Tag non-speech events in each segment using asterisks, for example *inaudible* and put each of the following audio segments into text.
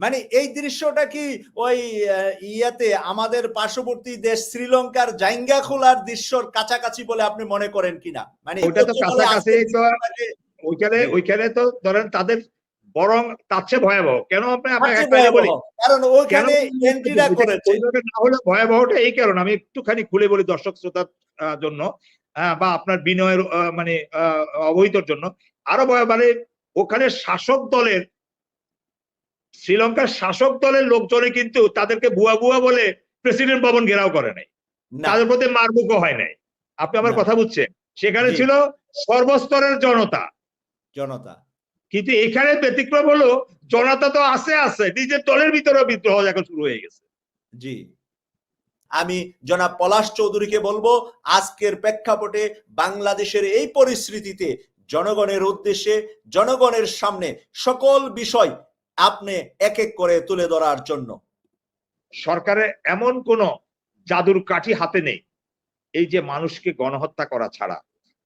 মানে এই দৃশ্যটা কি ওই ইয়াতে আমাদের পার্শ্ববর্তী দেশ শ্রীলঙ্কার জাইঙ্গা খোলার দৃশ্যর কাছাকাছি বলে আপনি মনে করেন কিনা? মানে ওটা তো কাছাকাছি তো ওইখানে ওইখানে তো ধরেন তাদের বরং তার চেয়ে ভয়াবহ। কেন বলি? কারণ কেন ওইখানে এন্ট্রিটা করেছে না হলে ভয়াবহটা এই কারণ আমি একটুখানি খুলে বলি দর্শক শ্রোতার জন্য বা আপনার বিনয়ের মানে আহ, অবহিতর জন্য। আরও ভয় মানে ওখানে শাসক দলের শ্রীলঙ্কার শাসক দলের লোকজনে কিন্তু তাদেরকে বুয়া বুয়া বলে প্রেসিডেন্ট ভবন ঘেরাও করে নাই। তাদের প্রতি মারমুখও হয় নাই। আপনি আমার কথা বুঝছেন? সেখানে ছিল সর্বস্তরের জনতা। জনতা। কিন্তু এখানে ব্যতিক্রম হলো জনতা তো আছে আছে নিজের দলের ভিতরে বিদ্রোহ এখন শুরু হয়ে গেছে। জি। আমি জনাব পলাশ চৌধুরীকে বলব আজকের প্রেক্ষাপটে বাংলাদেশের এই পরিস্থিতিতে জনগণের উদ্দেশ্যে জনগণের সামনে সকল বিষয় আপনি এক এক করে তুলে ধরার জন্য। সরকারের এমন কোন জাদুর কাঠি হাতে নেই। এই যে মানুষকে গণহত্যা করা ছাড়া,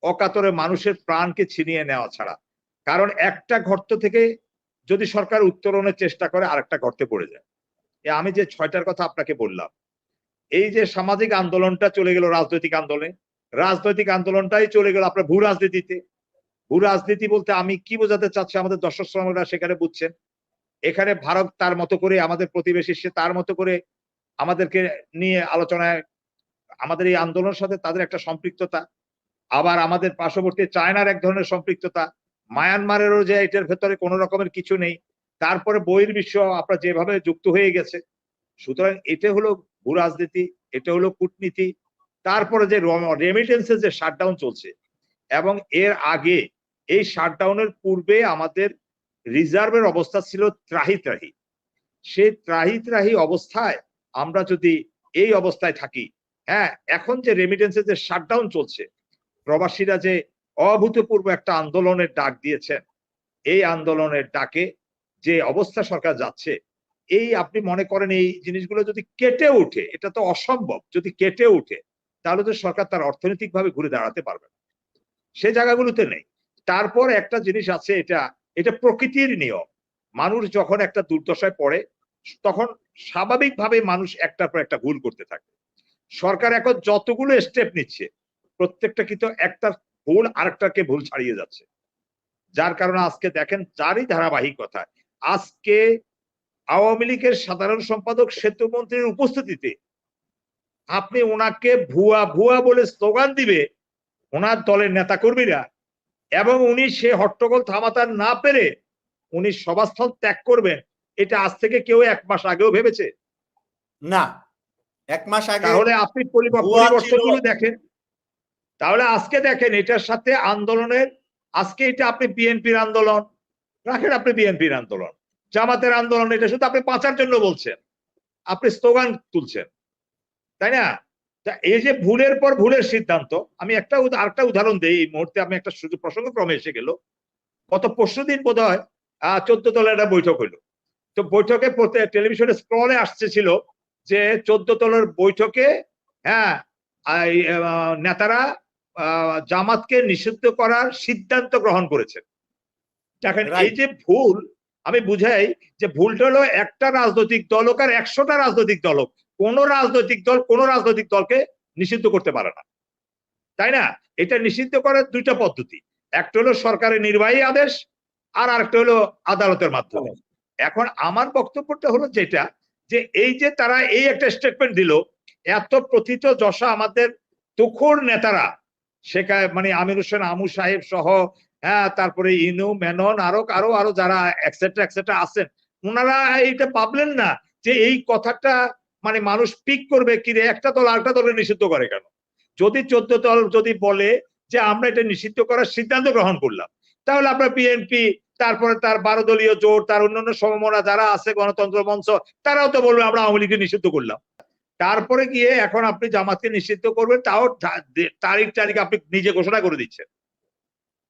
অকাতরে মানুষের প্রাণকে ছিনিয়ে নেওয়া ছাড়া। কারণ একটা গর্ত থেকে যদি সরকার উত্তরণের চেষ্টা করে, আরেকটা গর্তে পড়ে যায়। আমি যে ছয়টার কথা আপনাকে বললাম, এই যে সামাজিক আন্দোলনটা চলে গেল রাজনৈতিক আন্দোলনে। রাজনৈতিক আন্দোলনটাই চলে গেল আপনার ভূ রাজনীতিতে ভূ রাজনীতি বলতে আমি কি বোঝাতে চাচ্ছি আমাদের দর্শক শ্রমিকরা সেখানে বুঝছেন। এখানে ভারত তার মতো করে, আমাদের প্রতিবেশী সে তার মতো করে আমাদেরকে নিয়ে আলোচনায়, আমাদের এই আন্দোলনের সাথে তাদের একটা সম্পৃক্ততা। আবার আমাদের পার্শ্ববর্তী চায়নার এক ধরনের সম্পৃক্ততা। মায়ানমারেরও যে এটার ভেতরে কোনো রকমের কিছু নেই। তারপরে বইয়ের বিশ্ব আপনার যেভাবে যুক্ত হয়ে গেছে, সুতরাং এটা হলো ভূ রাজনীতি, এটা হলো কূটনীতি। তারপরে যে রেমিটেন্সের যে শাটডাউন চলছে, এবং এর আগে এই শাটডাউনের পূর্বে আমাদের রিজার্ভের অবস্থা ছিল ত্রাহি ত্রাহি সেই ত্রাহি ত্রাহি অবস্থায় আমরা যদি এই অবস্থায় থাকি হ্যাঁ এখন যে রেমিটেন্সের যে শাটডাউন চলছে, প্রবাসীরা যে অভূতপূর্ব একটা আন্দোলনের ডাক দিয়েছেন, এই আন্দোলনের ডাকে যে অবস্থা সরকার যাচ্ছে, এই আপনি মনে করেন এই জিনিসগুলো যদি কেটে ওঠে, এটা তো অসম্ভব, যদি কেটে ওঠে, তাহলে তো সরকার তার অর্থনৈতিকভাবে ঘুরে দাঁড়াতে পারবে না। সে জায়গাগুলোতে নেই। তারপর একটা জিনিস আছে, এটা এটা প্রকৃতির নিয়ম। মানুষ যখন একটা দুর্দশায় পড়ে, তখন স্বাভাবিকভাবে মানুষ একটার পর একটা ভুল করতে থাকে। সরকার এখন যতগুলো স্টেপ নিচ্ছে, প্রত্যেকটা কিন্তু একটা ভুল আরেকটাকে ভুল ছাড়িয়ে যাচ্ছে। যার কারণে আজকে দেখেন তারই ধারাবাহিকতা। আজকে আওয়ামী লীগের সাধারণ সম্পাদক সেতু মন্ত্রীর উপস্থিতিতে আপনি ওনাকে ভুয়া ভুয়া বলে স্লোগান দিবে, ওনার দলের নেতা কর্মীরা এবং উনি সে হট্টগোল থামাতার না পেরে উনি সভাস্থল ত্যাগ করবেন এটা আজ থেকে কেউ এক মাস আগেও ভেবেছে। না এক মাস আগে তাহলে আপনি পরিবর্তনগুলো দেখেন। তাহলে আজকে দেখেন এটার সাথে আন্দোলনের আজকে এটা আপনি বিএনপির আন্দোলন রাখেন আপনি বিএনপির আন্দোলন। জামাতের আন্দোলন এটা শুধু আপনি বাঁচার জন্য বলছেন আপনি স্লোগান তুলছেন তাই না? তা এই যে ভুলের পর ভুলের সিদ্ধান্ত আমি একটা আরেকটা উদাহরণ দিই এই মুহূর্তে আমি একটা সুযোগ প্রসঙ্গ ক্রমে এসে গেল। গত পরশু দিন বোধ হয় আহ চোদ্দ তলার একটা বৈঠক হইল। তো বৈঠকে টেলিভিশনে স্ক্রলে আসছে ছিল যে চোদ্দ তলার বৈঠকে হ্যাঁ নেতারা আহ, জামাতকে নিষিদ্ধ করার সিদ্ধান্ত গ্রহণ করেছেন। দেখেন এই যে ভুল আমি বুঝাই যে ভুলটা হলো একটা রাজনৈতিক দল হোক আর একশোটা রাজনৈতিক দল হোক কোন রাজনৈতিক দল কোন রাজনৈতিক দলকে নিষিদ্ধ করতে পারে না। তাই না? এটা নিষিদ্ধ করার দুইটা পদ্ধতি। একটা হলো সরকারের নির্বাহী আদেশ আর আরেকটা হলো আদালতের মাধ্যমে। এখন আমার বক্তব্যটা হলো যেটা, যে এই যে তারা এই একটা স্টেটমেন্ট দিল, এত প্রথিত যশা আমাদের তুখোর নেতারা, সেখানে মানে আমির হোসেন, আমু সাহেব সহ হ্যাঁ তারপরে ইনু, মেনন, আরও আরও আরও যারা একসেট্রা একসেট্রা আছেন ওনারা এইটা পাবলেন না যে এই কথাটা মানে মানুষ পিক করবে কি রে একটা দল আরেকটা দলকে নিষিদ্ধ করে কেন? যদি চোদ্দ দল যদি বলে যে আমরা এটা নিষিদ্ধ করার সিদ্ধান্ত গ্রহণ করলাম, তাহলে আপনার বিএনপি তারপরে তার বারো দলীয় জোট, তার অন্যান্য সমমনা যারা আছে, গণতন্ত্র মঞ্চ, তারাও তো বলবে আমরা আওয়ামী লীগকে নিষিদ্ধ করলাম। তারপরে গিয়ে এখন আপনি জামাতকে নিষিদ্ধ করবেন, তাও তারিখ তারিখ আপনি নিজে ঘোষণা করে দিচ্ছেন।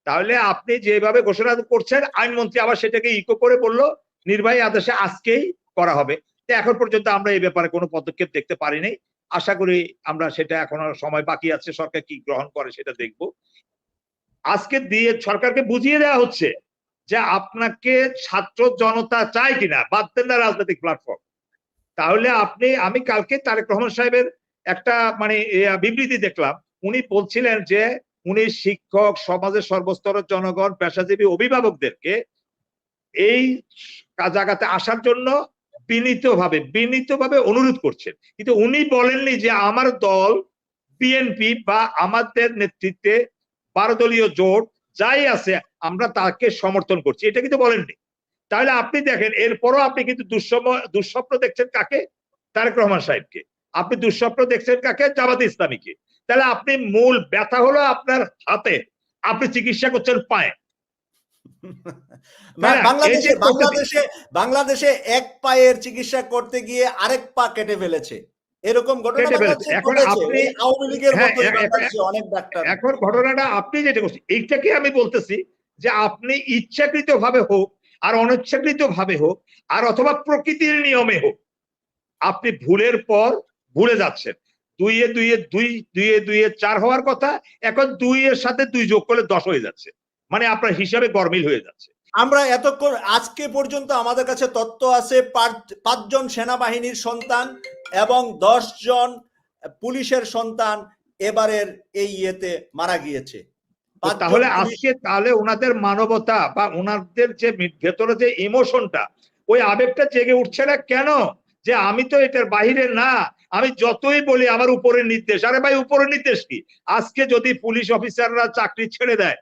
তাহলে আপনি যেভাবে ঘোষণা করছেন, আইনমন্ত্রী আবার সেটাকে ইকো করে বলল, নির্বাহী আদেশে আজকেই করা হবে। এখন পর্যন্ত আমরা এই ব্যাপারে কোনো পদক্ষেপ দেখতে পারিনি। আশা করি আমরা সেটা এখনও সময় বাকি আছে, সরকার কি গ্রহণ করে সেটা দেখব। আজকে দিয়ে সরকারকে বুঝিয়ে দেওয়া হচ্ছে যে আপনাকে ছাত্র জনতা চায় কিনা, বাদ দেন না রাজনৈতিক প্ল্যাটফর্ম তাহলে আপনি, আমি কালকে তারেক রহমান সাহেবের একটা মানে বিবৃতি দেখলাম। উনি বলছিলেন যে উনি শিক্ষক, সমাজের সর্বস্তরের জনগণ, পেশাজীবী অভিভাবকদেরকে এই জায়গাতে আসার জন্য বিনীতভাবে বিনীতভাবে অনুরোধ করছেন। কিন্তু উনি বলেননি যে আমার দল বিএনপি বা আমাদের নেতৃত্বে বারো দলীয় জোট যাই আছে, আমরা তাকে সমর্থন করছি। এটা কিন্তু বলেননি। তাহলে আপনি দেখেন, এরপরও আপনি কিন্তু দুঃস্বপ্ন দেখছেন কাকে? তারেক রহমান সাহেবকে। আপনি দুঃস্বপ্ন দেখছেন কাকে? জামাত ইসলামীকে। তাহলে আপনি মূল ব্যথা হলো আপনার হাতে। আপনি চিকিৎসা করছেন পায়ে। *laughs* বাংলাদেশে বাংলাদেশে বাংলাদেশে এক পায়ের চিকিৎসা করতে গিয়ে আরেক পা কেটে ফেলেছে। এরকম ঘটনা এখন আপনি- আওয়ামী লীগের হ্যাঁ, অনেক ডাক্তার। এখন ঘটনাটা আপনি যেটা করছেন এইটাকে আমি বলতেছি যে আপনি ইচ্ছাকৃত ভাবে হোক আর অনিচ্ছাকৃত ভাবে হোক আর অথবা প্রকৃতির নিয়মে হোক আপনি ভুলের পর ভুলে যাচ্ছেন। দুইয়ে দুইয়ে দুই দুইয়ে দুইয়ে চার হওয়ার কথা এখন দুইয়ের সাথে দুই যোগ করলে দশ হয়ে যাচ্ছে। মানে আপনার হিসাবে গরমিল হয়ে যাচ্ছে। আমরা এতক্ষণ আজকে পর্যন্ত আমাদের কাছে তথ্য আছে পাঁচ- পাঁচজন সেনাবাহিনীর সন্তান এবং দশ জন পুলিশের সন্তান এবারের এই ইয়েতে মারা গিয়েছে। তাহলে আজকে তাহলে ওনাদের মানবতা বা ওনাদের যে ভেতরে যে ইমোশনটা ওই আবেগটা জেগে উঠছে না কেন? যে আমি তো এটার বাহিরে না আমি যতই বলি আমার উপরের নির্দেশ। আরে ভাই উপরের নির্দেশ কি? আজকে যদি পুলিশ অফিসাররা চাকরি ছেড়ে দেয়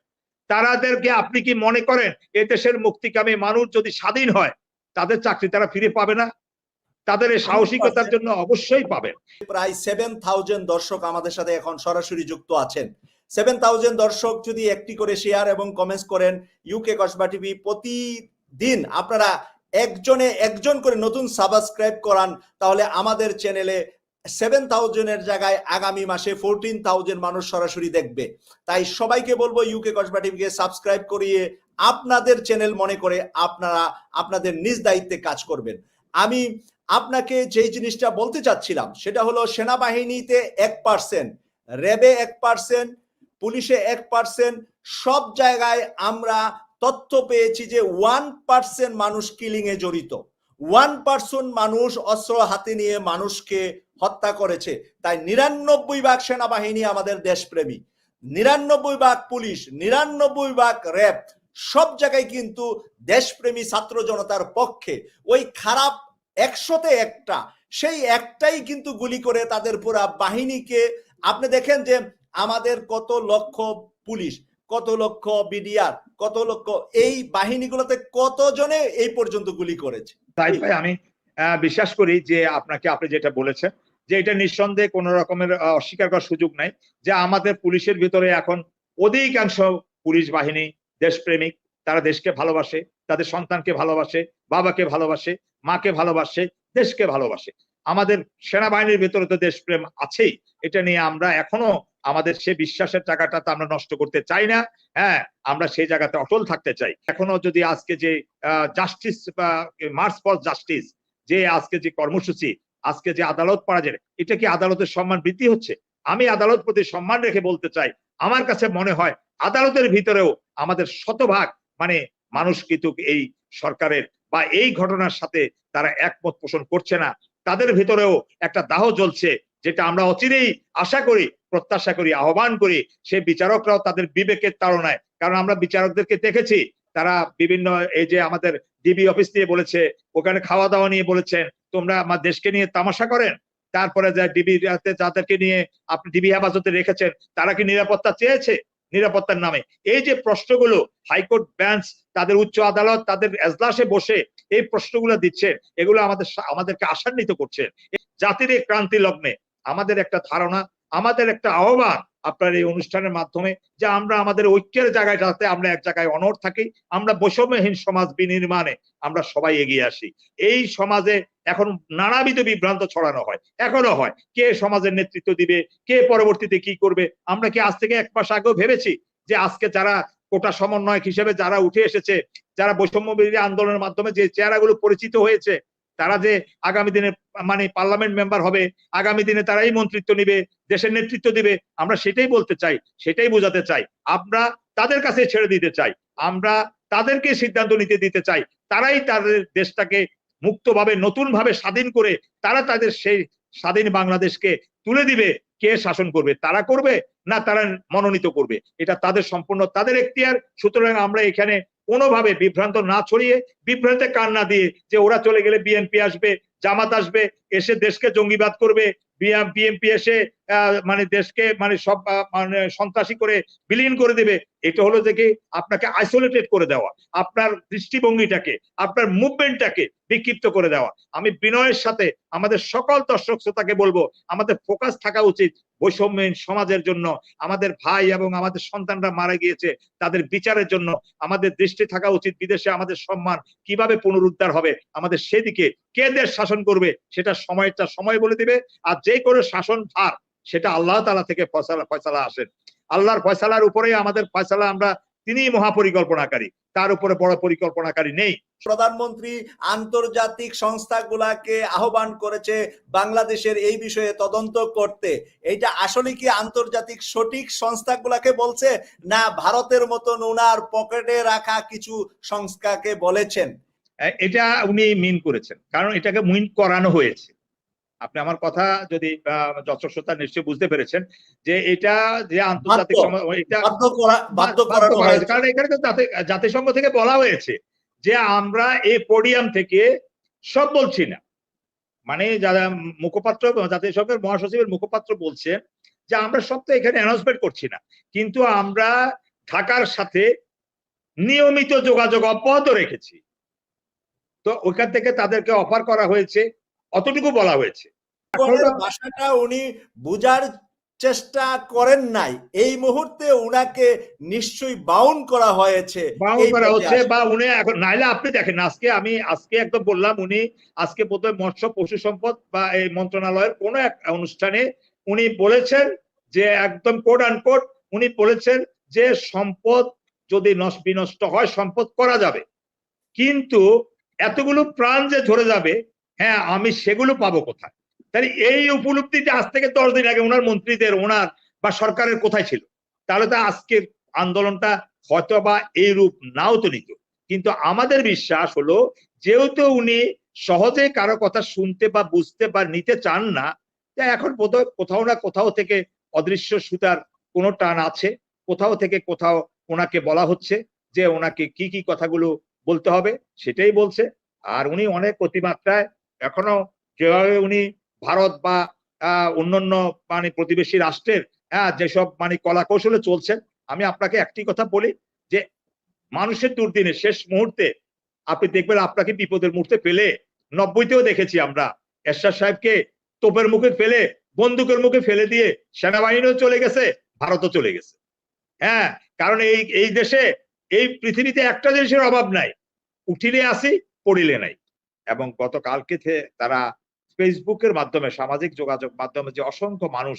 তারাদেরকে আপনি কি মনে করেন এ দেশের মুক্তিকামী মানুষ যদি স্বাধীন হয়, তাদের চাকরি তারা ফিরে পাবে না? তাদের সাহসিকতার জন্য অবশ্যই পাবেন প্রায় সেভেন থাউজেন্ড দর্শক আমাদের সাথে এখন সরাসরি যুক্ত আছেন। সেভেন থাউজেন্ড দর্শক যদি একটি করে শেয়ার এবং কমেন্টস করেন ইউকে কসবা টিভি প্রতিদিন আপনারা একজনে একজন করে নতুন সাবস্ক্রাইব করান, তাহলে আমাদের চ্যানেলে সেভেন থাউজেন্ডের জায়গায় আগামী মাসে ফোরটিন থাউজেন্ড মানুষ সরাসরি দেখবে। তাই সবাইকে বলব ইউকে কসবা টিভিকে সাবস্ক্রাইব করিয়ে আপনাদের চ্যানেল মনে করে আপনারা আপনাদের নিজ দায়িত্বে কাজ করবেন। আমি আপনাকে যেই জিনিসটা বলতে চাচ্ছিলাম, সেটা হলো সেনাবাহিনীতে এক পার্সেন্ট র্যাবে এক পার্সেন্ট পুলিশে এক পার্সেন্ট সব জায়গায় আমরা তথ্য পেয়েছি যে ওয়ান পার্সেন্ট মানুষ কিলিং এ জড়িত। ওয়ান পার্সেন্ট মানুষ অস্ত্র হাতে নিয়ে মানুষকে হত্যা করেছে। তাই নিরানব্বই ভাগ সেনাবাহিনী আমাদের দেশপ্রেমী। নিরানব্বই ভাগ পুলিশ, নিরানব্বই ভাগ র্যাব, সব জায়গায় কিন্তু দেশপ্রেমী ছাত্র জনতার পক্ষে ওই খারাপ একশোতে একটা, সেই একটাই কিন্তু গুলি করে তাদের পুরা বাহিনীকে। আপনি দেখেন যে আমাদের কত লক্ষ পুলিশ, কত লক্ষ বিডিআর, কত লক্ষ এই বাহিনীগুলোতে কতজনে এই পর্যন্ত গুলি করেছে? তাই আমি বিশ্বাস করি যে আপনাকে আপনি যেটা বলেছেন যে এটা নিঃসন্দেহে কোন রকমের অস্বীকার করার সুযোগ নাই যে আমাদের পুলিশের ভিতরে এখন অধিকাংশ পুলিশ বাহিনী দেশপ্রেমিক। তারা দেশকে ভালোবাসে, তাদের সন্তানকে ভালোবাসে, বাবাকে ভালোবাসে, মাকে ভালোবাসে, দেশকে ভালোবাসে। আমাদের সেনাবাহিনীর ভিতরে তো দেশপ্রেম আছেই। এটা নিয়ে আমরা এখনও আমাদের সে বিশ্বাসের জায়গাটা তো আমরা নষ্ট করতে চাই না। হ্যাঁ আমরা সেই জায়গাতে অটল থাকতে চাই। এখনও যদি আজকে যে জাস্টিস মার্চ ফর জাস্টিস যে আজকে যে কর্মসূচি আজকে যে আদালত পাওয়া যায় এটা কি আদালতের সম্মান বৃদ্ধি হচ্ছে? আমি আদালত প্রতি সম্মান রেখে বলতে চাই, আমার কাছে মনে হয় আদালতের ভিতরেও আমাদের শতভাগ মানে মানুষ কিন্তু এই সরকারের বা এই ঘটনার সাথে তারা একমত পোষণ করছে না। তাদের ভিতরেও একটা দাহ জ্বলছে, যেটা আমরা অচিরেই আশা করি, প্রত্যাশা করি, আহ্বান করি, সে বিচারকরাও তাদের বিবেকের তাড়নায়, কারণ আমরা বিচারকদেরকে দেখেছি, তারা বিভিন্ন এই যে আমাদের ডিবি অফিস নিয়ে বলেছে, ওখানে খাওয়া দাওয়া নিয়ে বলেছেন, তোমরা আমার দেশকে নিয়ে তামাশা করেন। তারপরে যা ডিবি যাদেরকে নিয়ে আপনি ডিবি হেফাজতে রেখেছেন, তারা কি নিরাপত্তা চেয়েছে? নিরাপত্তার নামে। এই যে প্রশ্নগুলো, হাইকোর্ট বেঞ্চ, তাদের উচ্চ আদালত, তাদের এজলাসে বসে এই প্রশ্নগুলো দিচ্ছে, এগুলো আমাদের আমাদেরকে আশান্বিত করছে। জাতির এই ক্রান্তি লগ্নে আমাদের একটা ধারণা আমাদের একটা আহ্বান আপনার এই অনুষ্ঠানের মাধ্যমে যে আমরা আমাদের ঐক্যের জায়গায় যাতে আমরা এক জায়গায় অনড় থাকি, আমরা বৈষম্যহীন সমাজ বিনির্মাণে আমরা সবাই এগিয়ে আসি। এই সমাজে এখন নানাবিধ বিভ্রান্ত ছড়ানো হয়, এখনও হয়। কে সমাজের নেতৃত্ব দিবে, কে পরবর্তীতে কি করবে? আমরা কি আজ থেকে এক মাস আগেও ভেবেছি যে আজকে যারা কোটা সমন্বয়ক হিসেবে যারা উঠে এসেছে, যারা বৈষম্য বিরোধী আন্দোলনের মাধ্যমে যে চেহারাগুলো পরিচিত হয়েছে তারা যে আগামী দিনে মানে পার্লামেন্ট মেম্বার হবে, আগামী দিনে তারাই মন্ত্রিত্ব নিবে, দেশের নেতৃত্ব দিবে, আমরা সেটাই বলতে চাই, সেটাই বোঝাতে চাই। আমরা তাদের কাছে ছেড়ে দিতে চাই। আমরা তাদেরকে সিদ্ধান্ত নিতে দিতে চাই। তারাই তাদের দেশটাকে মুক্তভাবে, নতুনভাবে স্বাধীন করে, তারা তাদের সেই স্বাধীন বাংলাদেশকে তুলে দিবে। কে শাসন করবে? তারা করবে না তারা মনোনীত করবে? এটা তাদের সম্পূর্ণ তাদের এখতিয়ার। সুতরাং আমরা এখানে কোনোভাবে বিভ্রান্ত না ছড়িয়ে, বিভ্রান্তে কান না দিয়ে যে ওরা চলে গেলে বিএনপি আসবে, জামাত আসবে এসে দেশকে জঙ্গিবাদ করবে বিএনপি এসে মানে দেশকে মানে সব মানে সন্ত্রাসী করে বিলীন করে দেবে, এটা হলো যে কি আপনাকে আইসোলেটেড করে দেওয়া, আপনার দৃষ্টিভঙ্গিটাকে, আপনার মুভমেন্টটাকে বিক্ষিপ্ত করে দেওয়া। আমি বিনয়ের সাথে আমাদের সকল দর্শক শ্রোতাকে বলব, আমাদের ফোকাস থাকা উচিত বৈষম্যহীন সমাজের জন্য, আমাদের ভাই এবং আমাদের সন্তানরা মারা গিয়েছে, তাদের বিচারের জন্য আমাদের দৃষ্টি থাকা উচিত, বিদেশে আমাদের সম্মান কীভাবে পুনরুদ্ধার হবে, আমাদের সেদিকে কে দেশ শাসন করবে, সেটা সময়টা সময় বলে দিবে, আর যে কোনো শাসন ভার সেটা আল্লাহ তালা থেকে ফয়সালা ফয়সালা আসেন আল্লাহর ফয়সালার উপরেই আমাদের ফয়সালা আমরা তিনিই মহাপরিকল্পনাকারী, তার উপরে বড় পরিকল্পনাকারী নেই। প্রধানমন্ত্রী আন্তর্জাতিক সংস্থাগুলাকে আহ্বান করেছে বাংলাদেশের এই বিষয়ে তদন্ত করতে। এইটা আসলে কি আন্তর্জাতিক সঠিক সংস্থাগুলাকে বলছে, না ভারতের মতন ওনার পকেটে রাখা কিছু সংস্থাকে বলেছেন? এটা উনি মিন করেছেন। কারণ এটাকে মিন করানো হয়েছে। আপনি আমার কথা যদি শ্রোতা নিশ্চয়ই বুঝতে পেরেছেন যে এটা যে আন্তর্জাতিক এটা কারণ এখানে তো জাতি- জাতিসংঘ থেকে বলা হয়েছে যে আমরা এই পোডিয়াম থেকে সব বলছি না। মানে যারা মুখপাত্র জাতিসংঘের মহাসচিবের মুখপাত্র বলছেন যে আমরা সব তো এখানে অ্যানাউন্সমেন্ট করছি না। কিন্তু আমরা ঢাকার সাথে নিয়মিত যোগাযোগ অব্যাহত রেখেছি। তো ওইখান থেকে তাদেরকে অফার করা হয়েছে। অতটুকু বলা হয়েছে। ভাষাটা উনি বুঝার চেষ্টা করেন নাই। এই মুহূর্তে উনাকে নিশ্চয়ই বাউন করা হয়েছে বাউন্ড এই করা হচ্ছে বা উনি এখন নাইলে আপনি দেখেন আজকে আমি আজকে একদম বললাম উনি আজকে বোধহয় মৎস্য পশু সম্পদ বা এই মন্ত্রণালয়ের কোন এক অনুষ্ঠানে উনি বলেছেন যে একদম কোড আনকোড উনি বলেছেন যে সম্পদ যদি নষ্ট বিনষ্ট হয় সম্পদ করা যাবে। কিন্তু এতগুলো প্রাণ যে ঝরে যাবে হ্যাঁ আমি সেগুলো পাবো কোথায়? তাহলে এই উপলব্ধিটা আজ থেকে দশ দিন আগে ওনার মন্ত্রীদের, ওনার বা সরকারের কোথায় ছিল? তাহলে তো আজকের আন্দোলনটা হয়তো বা এই রূপ নাও তো নিত। কিন্তু আমাদের বিশ্বাস হলো, যেহেতু উনি সহজে কারও কথা শুনতে বা বুঝতে বা নিতে চান না, যে এখন বোধহয় কোথাও না কোথাও থেকে অদৃশ্য সুতার কোনো টান আছে। কোথাও থেকে কোথাও ওনাকে বলা হচ্ছে যে ওনাকে কি কি কথাগুলো বলতে হবে, সেটাই বলছে। আর উনি অনেক অতিমাত্রায় এখনও যেভাবে উনি ভারত বা অন্যান্য মানে প্রতিবেশী রাষ্ট্রের হ্যাঁ যেসব মানে কলা কৌশলে চলছেন, আমি আপনাকে একটি কথা বলি যে, মানুষের দুর্দিনে শেষ মুহূর্তে, আপনি দেখবেন আপনাকে বিপদের মুহূর্তে পেলে নব্বইতেও দেখেছি আমরা, এরশাদ সাহেবকে তোপের মুখে ফেলে, বন্দুকের মুখে ফেলে দিয়ে সেনাবাহিনীও চলে গেছে, ভারতও চলে গেছে। হ্যাঁ কারণ এই এই দেশে এই পৃথিবীতে একটা জিনিসের অভাব নাই। উঠিলে আসি, পড়িলে নাই। এবং গতকালকে তারা ফেসবুকের মাধ্যমে, সামাজিক যোগাযোগ মাধ্যমে যে অসংখ্য মানুষ,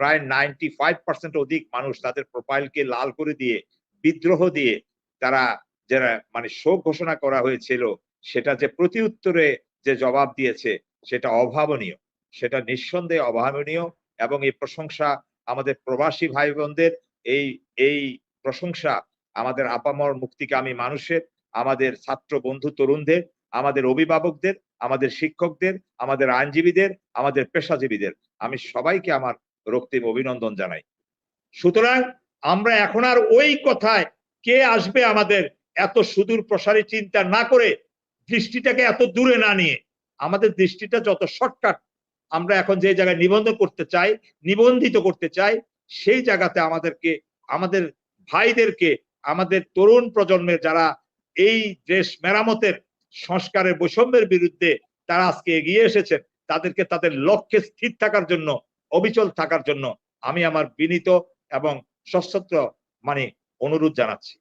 প্রায় নাইনটি ফাইভ পার্সেন্ট অধিক মানুষ তাদের প্রোফাইলকে লাল করে দিয়ে, বিদ্রোহ দিয়ে তারা যারা মানে শোক ঘোষণা করা হয়েছিল, সেটা যে প্রতি উত্তরে যে জবাব দিয়েছে, সেটা অভাবনীয়। সেটা নিঃসন্দেহে অভাবনীয় এবং এই প্রশংসা আমাদের প্রবাসী ভাই বোনদের এই এই প্রশংসা আমাদের আপামর মুক্তিকামী মানুষের, আমাদের ছাত্র বন্ধু তরুণদের, আমাদের অভিভাবকদের, আমাদের শিক্ষকদের, আমাদের আইনজীবীদের, আমাদের পেশাজীবীদের। আমি সবাইকে আমার রক্তিম অভিনন্দন জানাই। সুতরাং আমরা এখন আর ওই কথায় কে আসবে আমাদের এত সুদূর প্রসারী চিন্তা না করে দৃষ্টিটাকে এত দূরে না নিয়ে। আমাদের দৃষ্টিটা যত শর্টকাট আমরা এখন যে জায়গায় নিবন্ধন করতে চাই, নিবন্ধিত করতে চাই, সেই জায়গাতে আমাদেরকে, আমাদের ভাইদেরকে আমাদের তরুণ প্রজন্মের যারা এই দেশ মেরামতের সংস্কারের বৈষম্যের বিরুদ্ধে তারা আজকে এগিয়ে এসেছে তাদেরকে তাদের লক্ষ্যে স্থির থাকার জন্য, অবিচল থাকার জন্য আমি আমার বিনীত এবং সশস্ত্র মানে অনুরোধ জানাচ্ছি।